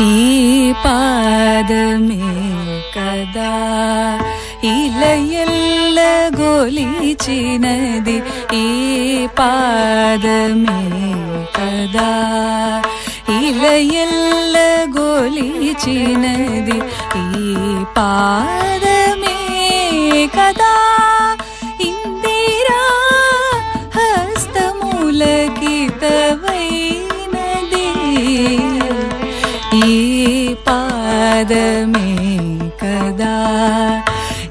ఈ పాదమే కదా. ఇలయల్ల గొలిచినది ఈ పాదమే కదా. ఇలయల్ల గొలిచినది ఈ పాదమే కదా. పాదమే కదా.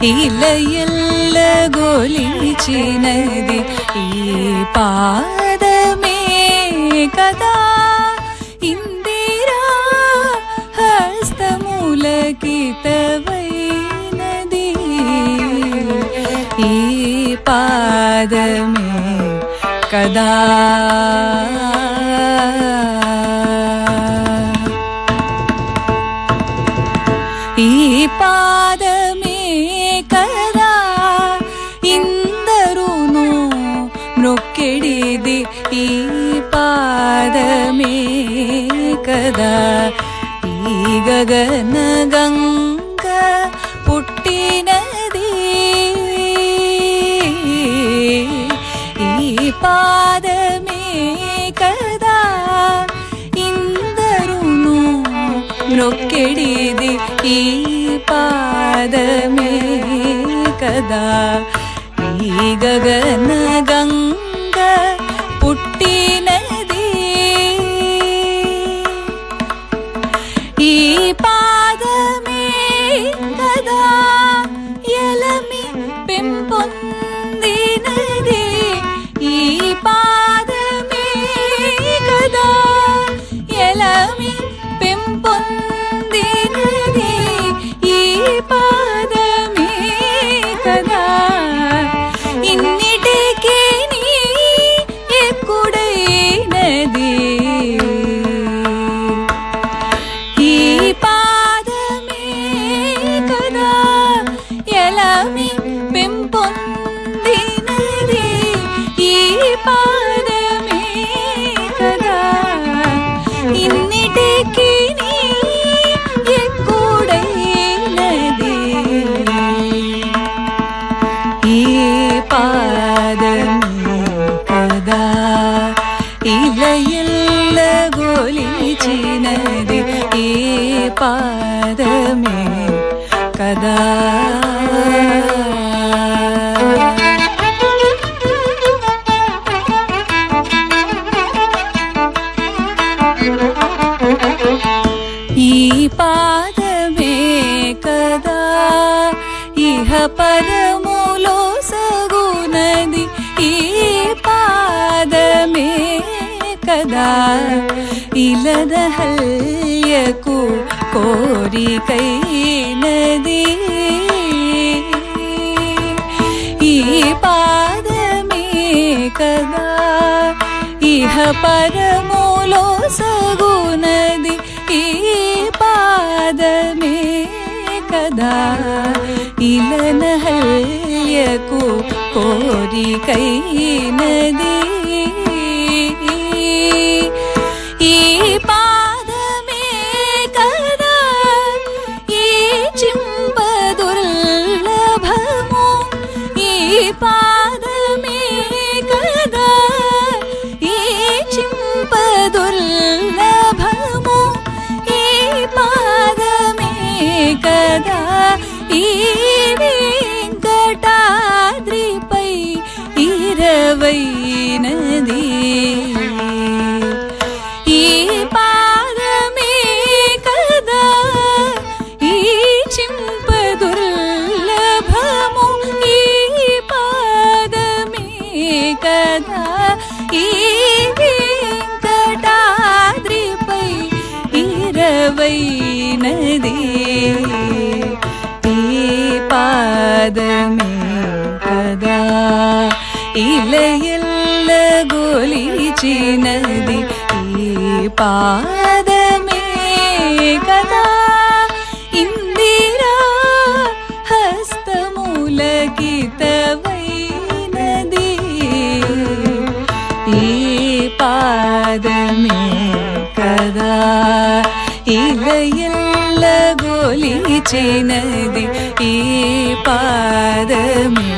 ఇలయల్ల గొలిచినది ఈ పాదమే కదా. ఇందిరా హస్తమూలకితవైనది ఈ పాదమే కదా. ഈ പാദമേ കഥാ. ഈ പാദമേ കഥാ. ഇന്ദരുന്നു നൊക്കെടിതി ഈ പാദമേ കഥാ. ഈ ഗഗനഗംഗ ఇలయల్ల గోలిచినది ఈ పాదమే కదా ఈ పాదమే కదా ఇహ పరములో సగునది ఈ పాదమే కదా ఇలదహల్యకు కోరికైనది ఈ పాదమే కదా ఇహ పరములో సగునది ఈ పాదమే కదా ఇలనహల్యకు కోరికైనది ఈ ఈ వెంకటాద్రిపై ఇరవైనది ఈ పాదమే కదా ఈ చింపదుర్లభము ఈ పాదమే కదా ఈ వెంకటాద్రిపై ఇరవైనది പാദമേ കഥാ ഇലയിൽ ഗോലിച്ചിനതി ഈ പാദമേ കഥാ ഇന്ദിരാ ഹസ്തമൂലകിതവൈനദി ഈ പാദമേ കഥാ ഇലയിൽ ഗോലിച്ചിനതി ഈ പാദമേ